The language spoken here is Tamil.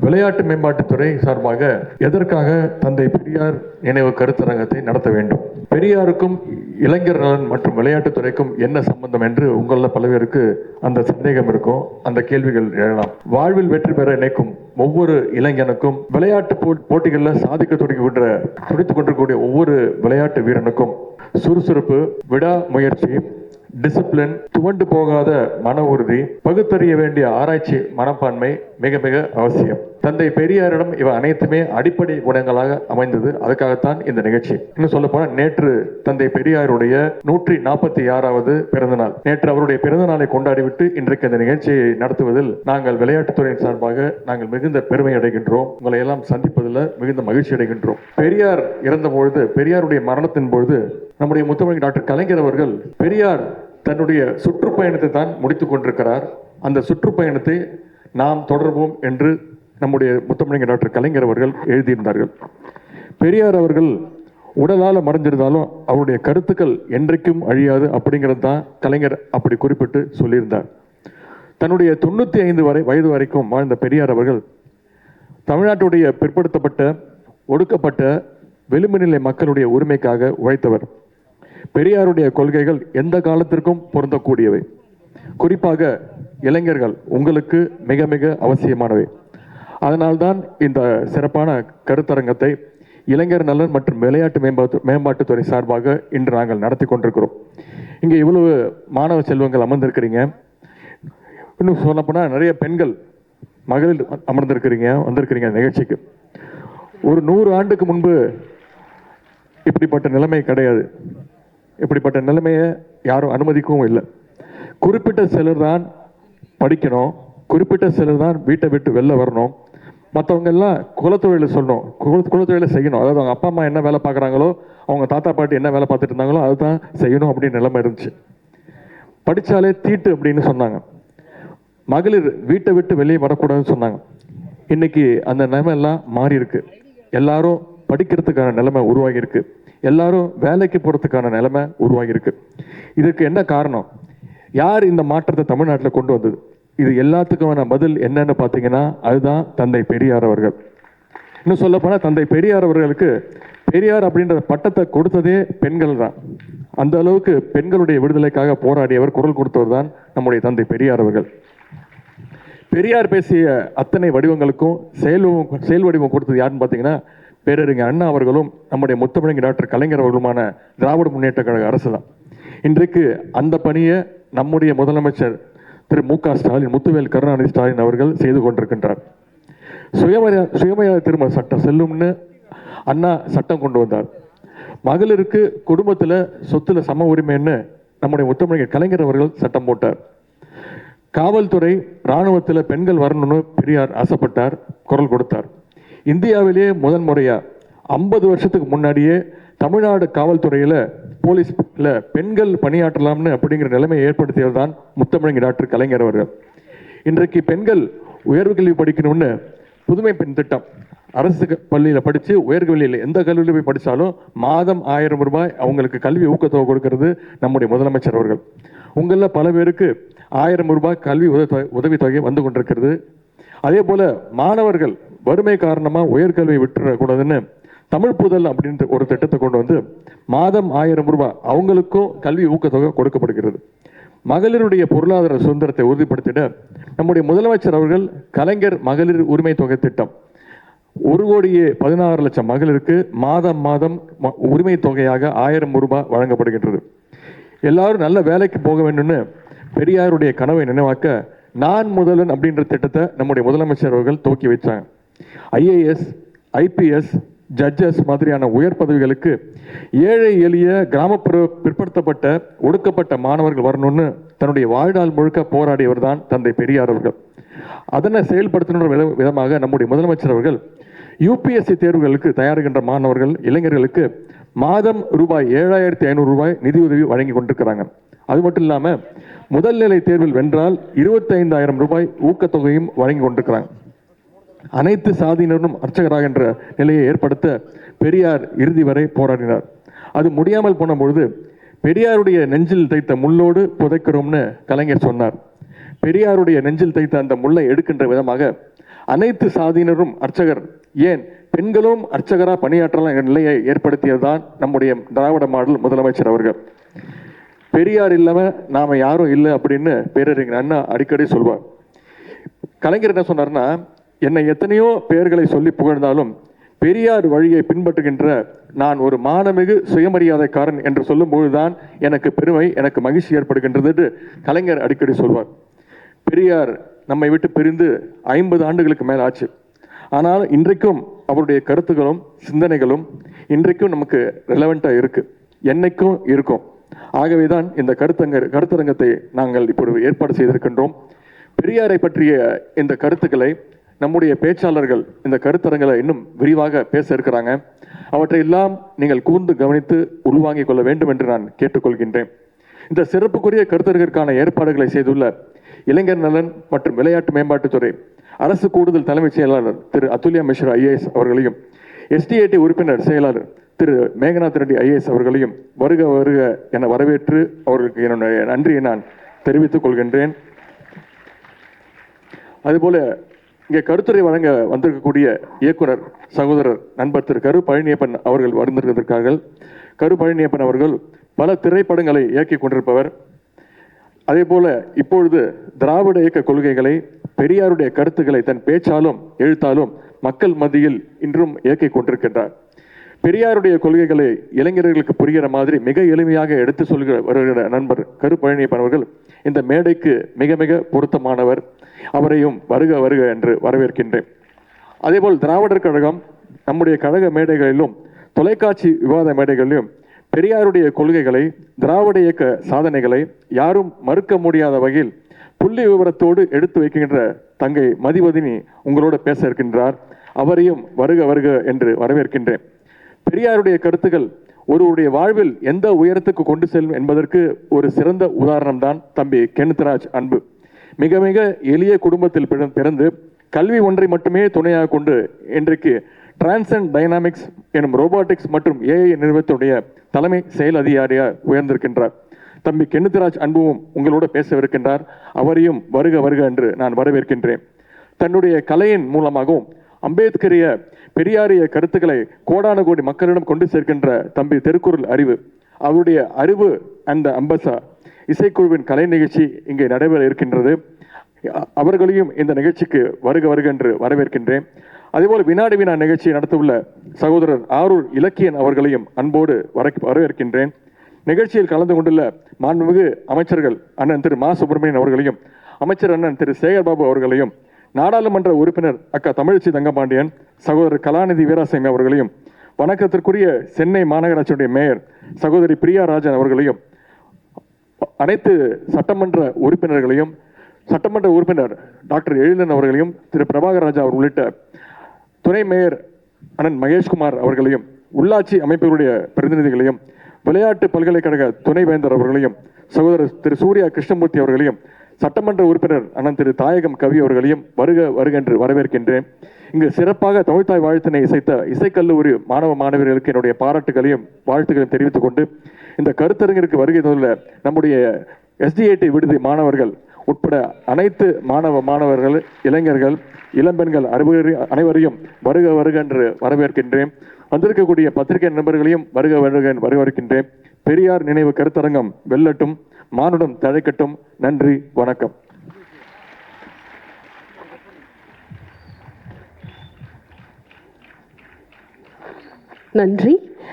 விளையாட்டு மேம்பாட்டுத்துறை சார்பாக எதற்காக தந்தை பெரியார் நினைவு கருத்தரங்கத்தை நடத்த வேண்டும்? பெரியாருக்கும் இளைஞர் நலன் மற்றும் விளையாட்டுத்துறைக்கும் என்ன சம்பந்தம் என்று உங்களில் பல பேருக்கு அந்த சந்தேகம் இருக்கும். அந்த கேள்விகள் எழலாம். வாழ்வில் வெற்றி பெற நினைக்கும் ஒவ்வொரு இளைஞனுக்கும் விளையாட்டு போட்டிகளில் சாதிக்க துடிக்கின்ற துடித்துக் கொண்டிருக்கக்கூடிய ஒவ்வொரு விளையாட்டு வீரனுக்கும் சுறுசுறுப்பு விடா முயற்சி டிசிப்ளின் துவண்டு போகாத மன உறுதி பகுத்தறிய வேண்டிய ஆராய்ச்சி மனப்பான்மை மிக மிக அவசியம். தந்தை பெரியாரிடம் இவை அனைத்துமே அடிப்படை குணங்களாக அமைந்தது. அதுக்காகத்தான் இந்த நிகழ்ச்சி. இன்னும் சொல்ல போனா நேற்று தந்தை பெரியாருடைய நூற்றி நாற்பத்தி ஆறாவது பிறந்தநாள். நேற்று அவருடைய பிறந்த நாளை கொண்டாடிவிட்டு இன்றைக்கு இந்த நிகழ்ச்சியை நடத்துவதில் நாங்கள் விளையாட்டுத்துறையின் சார்பாக நாங்கள் மிகுந்த பெருமை அடைகின்றோம். உங்களை எல்லாம் சந்திப்பதில் மிகுந்த மகிழ்ச்சி அடைகின்றோம். பெரியார் இறந்த பொழுது பெரியாருடைய மரணத்தின் பொழுது நம்முடைய முத்தமிழ் டாக்டர் கலைஞர் அவர்கள் பெரியார் தன்னுடைய சுற்றுப்பயணத்தை தான் முடித்து கொண்டிருக்கிறார். அந்த சுற்றுப்பயணத்தை நாம் தொடர்வோம் என்று நம்முடைய முத்தமிழர் டாக்டர் கலைஞர் அவர்கள் எழுதியிருந்தார்கள். பெரியார் அவர்கள் உடலால் மறைஞ்சிருந்தாலும் அவருடைய கருத்துக்கள் என்றைக்கும் அழியாது அப்படிங்கிறது தான் கலைஞர் அப்படி குறிப்பிட்டு சொல்லியிருந்தார். தன்னுடைய தொண்ணூற்றி ஐந்து வரை வயது வரைக்கும் வாழ்ந்த பெரியார் அவர்கள் தமிழ்நாட்டுடைய பிற்படுத்தப்பட்ட ஒடுக்கப்பட்ட விளிம்புநிலை மக்களுடைய உரிமைக்காக உழைத்தவர். பெரியாருடைய கொள்கைகள் எந்த காலத்திற்கும் பொருந்தக்கூடியவை. குறிப்பாக இளைஞர்கள் உங்களுக்கு மிக மிக அவசியமானவை. அதனால்தான் இந்த சிறப்பான கருத்தரங்கத்தை இளைஞர் நலன் மற்றும் விளையாட்டு மேம்பாட்டு மேம்பாட்டுத்துறை சார்பாக இன்று நாங்கள் நடத்தி கொண்டிருக்கிறோம். இங்கே இவ்வளவு மாணவ செல்வங்கள் அமர்ந்திருக்கிறீங்க. இன்னும் சொல்லப்போனால் நிறைய பெண்கள் மகளிர் அமர்ந்திருக்கிறீங்க வந்திருக்கிறீங்க நிகழ்ச்சிக்கு. ஒரு நூறு ஆண்டுக்கு முன்பு இப்படிப்பட்ட நிலைமை கிடையாது. இப்படிப்பட்ட நிலைமையை யாரும் அனுமதிக்கவும் இல்லை. குறிப்பிட்ட சிலர் தான் படிக்கணும் குறிப்பிட்ட சிலர் தான் வீட்டை விட்டு வெளில வரணும். மற்றவங்க எல்லாம் குலத்தொழிலை சொல்லணும் குல குலத்தொழிலை செய்யணும். அதாவது அவங்க அப்பா அம்மா என்ன வேலை பார்க்குறாங்களோ அவங்க தாத்தா பாட்டி என்ன வேலை பார்த்துட்டு இருந்தாங்களோ அதுதான் செய்யணும் அப்படின்னு நிலைமை இருந்துச்சு. படித்தாலே தீட்டு அப்படின்னு சொன்னாங்க. மகளிர் வீட்டை விட்டு வெளியே வரக்கூடாதுன்னு சொன்னாங்க. இன்னைக்கு அந்த நிலைமை எல்லாம் மாறி இருக்கு எல்லாரும் படிக்கிறதுக்கான நிலைமை உருவாகியிருக்கு. எல்லாரும் வேலைக்கு போகிறதுக்கான நிலைமை உருவாகியிருக்கு. இதுக்கு என்ன காரணம்? யார் இந்த மாற்றத்தை தமிழ்நாட்டில் கொண்டு வந்தது? இது எல்லாத்துக்குமான பதில் என்னன்னு பார்த்தீங்கன்னா அதுதான் தந்தை பெரியார் அவர்கள். இன்னும் சொல்லப்போனால் தந்தை பெரியார் அவர்களுக்கு பெரியார் அப்படின்ற பட்டத்தை கொடுத்ததே பெண்கள் தான். அந்த அளவுக்கு பெண்களுடைய விடுதலைக்காக போராடியவர் குரல் கொடுத்தவர் தான் நம்முடைய தந்தை பெரியார் அவர்கள். பெரியார் பேசிய அத்தனை வடிவங்களுக்கும் செயல் செயல் வடிவம் கொடுத்தது யாருன்னு பார்த்தீங்கன்னா பேரறிஞர் அண்ணா அவர்களும் நம்முடைய முத்தமிழங்க டாக்டர் கலைஞர் அவர்களுமான திராவிட முன்னேற்ற கழக அரசு தான் இன்றைக்கு அந்த பணியை நம்முடைய முதலமைச்சர் திரு மு க ஸ்டாலின் முத்துவேல் கருணாநிதி ஸ்டாலின் அவர்கள் செய்து கொண்டிருக்கின்றார். சுயமரியா சுயமரியாதை திருமண சட்டம் செல்லும்னு அண்ணா சட்டம் கொண்டு வந்தார். மகளிருக்கு குடும்பத்தில் சொத்துல சம உரிமைன்னு நம்முடைய முத்தமிழர் கலைஞர் அவர்கள் சட்டம் போட்டார். காவல்துறை இராணுவத்தில் பெண்கள் வரணும்னு பெரியார் ஆசைப்பட்டார் குரல் கொடுத்தார். இந்தியாவிலேயே முதன்முறையாக ஐம்பது வருஷத்துக்கு முன்னாடியே தமிழ்நாடு காவல்துறையில் போலீஸ்ல பெண்கள் பணியாற்றலாம்னு அப்படிங்கிற நிலைமையை ஏற்படுத்தியவர் தான் முத்தமிழங்க டாக்டர் கலைஞர் அவர்கள். இன்றைக்கு பெண்கள் உயர்வு கல்வி படிக்கணும்னு புதுமை பெண் திட்டம். அரசு பள்ளியில் படித்து படிச்சு உயர்கல்வியில் எந்த கல்வியில் போய் படித்தாலும் மாதம் ஆயிரம் ரூபாய் அவங்களுக்கு கல்வி ஊக்கத்தொகை கொடுக்கறது நம்முடைய முதலமைச்சர் அவர்கள். உங்களில் பல பேருக்கு ஆயிரம் ரூபாய் கல்வி உதவி உதவித்தொகை வந்து கொண்டிருக்கிறது. அதே போல் மாணவர்கள் வறுமை காரணமாக உயர்கல்வி விட்டுறக்கூடாதுன்னு தமிழ் புதல் அப்படின்ற ஒரு திட்டத்தை கொண்டு வந்து மாதம் ஆயிரம் ரூபாய் அவங்களுக்கும் கல்வி ஊக்கத்தொகை கொடுக்கப்படுகிறது. மகளிருடைய பொருளாதார சுதந்திரத்தை உறுதிப்படுத்திட நம்முடைய முதலமைச்சர் அவர்கள் கலைஞர் மகளிர் உரிமை தொகை திட்டம். ஒரு கோடியே பதினாறு லட்சம் மகளிருக்கு மாதம் மாதம் ம- உரிமை தொகையாக ஆயிரம் ரூபாய் வழங்கப்படுகின்றது. எல்லாரும் நல்ல வேலைக்கு போக வேண்டும்னு பெரியாருடைய கனவை நினைவாக்க நான் முதலன் அப்படின்ற திட்டத்தை நம்முடைய முதலமைச்சர் அவர்கள் துவக்கி வைச்சாங்க. ஐஏஎஸ் ஐபிஎஸ் ஜட்ஜஸ் மாதிரியான உயர் பதவிகளுக்கு ஏழை எளிய கிராமப்புற பிற்படுத்தப்பட்ட ஒடுக்கப்பட்ட மாணவர்கள் வரணும்னு தன்னுடைய வாழ்நாள் முழுக்க போராடியவர் தான் தந்தை பெரியார் அவர்கள். அதனை செயல்படுத்தணுன்ற வித- விதமாக நம்முடைய முதலமைச்சர் அவர்கள் யூபிஎஸ்சி தேர்வுகளுக்கு தயாரிக்கின்ற மாணவர்கள் இளைஞர்களுக்கு மாதம் ரூபாய் ஏழாயிரத்தி ஐநூறு ரூபாய் நிதியுதவி வழங்கி கொண்டிருக்கிறாங்க. அது மட்டும் இல்லாமல் முதல்நிலை தேர்வில் வென்றால் இருபத்தைந்தாயிரம் ரூபாய் ஊக்கத்தொகையும் வழங்கி கொண்டிருக்கிறாங்க. அனைத்து சாதியினரும் அர்ச்சகராக என்ற நிலையை ஏற்படுத்த பெரியார் இறுதி வரை போராடினார். அது முடியாமல் போன பொழுது பெரியாருடைய நெஞ்சில் தைத்த முள்ளோடு புதைக்கிறோம்னு கலைஞர் சொன்னார். பெரியாருடைய நெஞ்சில் தைத்த அந்த முள்ளை எடுக்கின்ற விதமாக அனைத்து சாதியினரும் அர்ச்சகர் ஏன் பெண்களும் அர்ச்சகரா பணியாற்றலாம் என்ற நிலையை ஏற்படுத்தியதுதான் நம்முடைய திராவிட மாடல் முதலமைச்சர் அவர்கள். பெரியார் இல்லாமல் நாம யாரும் இல்லை அப்படின்னு பேரறிஞர் அண்ணா அடிக்கடி சொல்வார். கலைஞர் என்ன சொன்னார்னா என்னை எத்தனையோ பெயர்களை சொல்லி புகழ்ந்தாலும் பெரியார் வழியை பின்பற்றுகின்ற நான் ஒரு மானமிகு சுயமரியாதைக்காரன் என்று சொல்லும்போதுதான் எனக்கு பெருமை எனக்கு மகிழ்ச்சி ஏற்படுகின்றது என்று கலைஞர் அடிக்கடி சொல்வார். பெரியார் நம்மை விட்டு பிரிந்து ஐம்பது ஆண்டுகளுக்கு மேல் ஆச்சு. ஆனால் இன்றைக்கும் அவருடைய கருத்துக்களும் சிந்தனைகளும் இன்றைக்கும் நமக்கு ரெலவெண்ட்டாக இருக்கு. என்னைக்கும் இருக்கும். ஆகவே தான் இந்த கருத்தங்க கருத்தரங்கத்தை நாங்கள் இப்பொழுது ஏற்பாடு செய்திருக்கின்றோம். பெரியாரை பற்றிய இந்த கருத்துக்களை நம்முடைய பேச்சாளர்கள் இந்த கருத்தரங்களை இன்னும் விரிவாக பேச இருக்கிறாங்க. அவற்றை எல்லாம் நீங்கள் கூர்ந்து கவனித்து உள்வாங்கிக் கொள்ள வேண்டும் என்று நான் கேட்டுக்கொள்கின்றேன். இந்த சிறப்புக்குரிய கருத்தரங்கிற்கான ஏற்பாடுகளை செய்துள்ள இளைஞர் நலன் மற்றும் விளையாட்டு மேம்பாட்டுத்துறை அரசு கூடுதல் தலைமைச் செயலாளர் திரு அதுல்யா மிஸ்ரா ஐஏஎஸ் அவர்களையும் எஸ்டிஏடி உறுப்பினர் செயலாளர் திரு மேகநாத் ரெட்டி ஐஏஎஸ் அவர்களையும் வருக வருக என வரவேற்று அவர்களுக்கு என்னுடைய நன்றியை நான் தெரிவித்துக் கொள்கின்றேன். அதுபோல இங்கே கருத்துரை வழங்க வந்திருக்கக்கூடிய இயக்குனர் சகோதரர் நண்பர் திரு கரு பழனியப்பன் அவர்கள் வந்திருந்திருக்கார்கள் கரு பழனியப்பன் அவர்கள் பல திரைப்படங்களை இயக்கி கொண்டிருப்பவர். அதே போல இப்பொழுது திராவிட இயக்க கொள்கைகளை பெரியாருடைய கருத்துக்களை தன் பேச்சாலும் எழுத்தாலும் மக்கள் மத்தியில் இன்றும் இயக்கிக் கொண்டிருக்கின்றார். பெரியாருடைய கொள்கைகளை இளைஞர்களுக்கு புரிகிற மாதிரி மிக எளிமையாக எடுத்து சொல்கிற வருகிற நண்பர் கரு பழனியப்பன் அவர்கள் இந்த மேடைக்கு மிக மிக பொருத்தமானவர். அவரையும் வருக வருக என்று வரவேற்கின்றேன். அதேபோல் திராவிடர் கழகம் நம்முடைய கழக மேடைகளிலும் தொலைக்காட்சி விவாத மேடைகளிலும் பெரியாருடைய கொள்கைகளை திராவிட இயக்க சாதனைகளை யாரும் மறுக்க முடியாத வகையில் புள்ளி விவரத்தோடு எடுத்து வைக்கின்ற தங்கை மதிவதினி உங்களோட பேச இருக்கின்றார். அவரையும் வருக வருக என்று வரவேற்கின்றேன். பெரியாருடைய கருத்துக்கள் ஒருவருடைய வாழ்வில் எந்த உயரத்துக்கு கொண்டு செல்லும் என்பதற்கு ஒரு சிறந்த உதாரணம்தான் தம்பி கெனுத்ராஜ் அன்பு. மிக மிக எளிய குடும்பத்தில் பிற- பிறந்து கல்வி ஒன்றை மட்டுமே துணையாக கொண்டு இன்றைக்கு டிரான்சன் டைனாமிக்ஸ் எனும் ரோபாட்டிக்ஸ் மற்றும் ஏஐ நிறுவனத்துடைய தலைமை செயல் அதிகாரியாக உயர்ந்திருக்கின்றார். தம்பி கென்னித்ராஜ் அன்புவும் உங்களோட பேசவிருக்கின்றார். அவரையும் வருக வருக என்று நான் வரவேற்கின்றேன். தன்னுடைய கலையின் மூலமாகவும் அம்பேத்கரிய பெரியாரிய கருத்துக்களை கோடான கோடி மக்களிடம் கொண்டு சேர்க்கின்ற தம்பி திருக்குறள் அறிவு அவருடைய அறிவு அந்த அம்பசா இசைக்குழுவின் கலை நிகழ்ச்சி இங்கே நடைபெற இருக்கின்றது. அவர்களையும் இந்த நிகழ்ச்சிக்கு வருக வருக என்று வரவேற்கின்றேன். அதேபோல் வினாடி வினா நிகழ்ச்சியை நடத்தவுள்ள சகோதரர் ஆரூர் இலக்கியன் அவர்களையும் அன்போடு வர வரவேற்கின்றேன். நிகழ்ச்சியில் கலந்து கொண்டுள்ள மாண்புமிகு அமைச்சர்கள் அண்ணன் திரு மா சுப்பிரமணியன் அவர்களையும் அமைச்சர் அண்ணன் திரு சேகர்பாபு அவர்களையும் நாடாளுமன்ற உறுப்பினர் அக்கா தமிழச்சி தங்கபாண்டியன் சகோதரர் கலாநிதி வீராசாமி அவர்களையும் வணக்கத்திற்குரிய சென்னை மாநகராட்சியுடைய மேயர் சகோதரி பிரியா ராஜன் அவர்களையும் அனைத்து சட்டமன்ற உறுப்பினர்களையும் சட்டமன்ற உறுப்பினர் டாக்டர் எழிலன் அவர்களையும் திரு பிரபாகர் ராஜா அவர் உள்ளிட்ட துணை மேயர் அண்ணன் மகேஷ்குமார் அவர்களையும் உள்ளாட்சி அமைப்புகளுடைய பிரதிநிதிகளையும் விளையாட்டு பல்கலைக்கழக துணைவேந்தர் அவர்களையும் சகோதரர் திரு சூர்யா கிருஷ்ணமூர்த்தி அவர்களையும் சட்டமன்ற உறுப்பினர் அண்ணன் திரு தாயகம் கவி அவர்களையும் வருக வருக என்று வரவேற்கின்றேன். இங்கு சிறப்பாக தமிழ்த்தாய் வாழ்த்தினை இசைத்த இசைக்கல்லூரி மாணவ மாணவர்களுக்கு என்னுடைய பாராட்டுகளையும் வாழ்த்துக்களையும் தெரிவித்துக் கொண்டு இந்த கருத்தரங்கிற்கு வருகை தந்துள்ள நம்முடைய எஸ்டிஐடி விடுதி மாணவர்கள் உட்பட அனைத்து மாணவ மாணவர்கள் இளைஞர்கள் இளம்பெண்கள் அறுபது அனைவரையும் வருக வருக என்று வரவேற்கின்றேன். வந்திருக்கக்கூடிய பத்திரிகை நண்பர்களையும் வருக வருக வரவேற்கின்றேன். பெரியார் நினைவு கருத்தரங்கம் வெல்லட்டும் மானுடம் தழைக்கட்டும். நன்றி வணக்கம். நன்றி.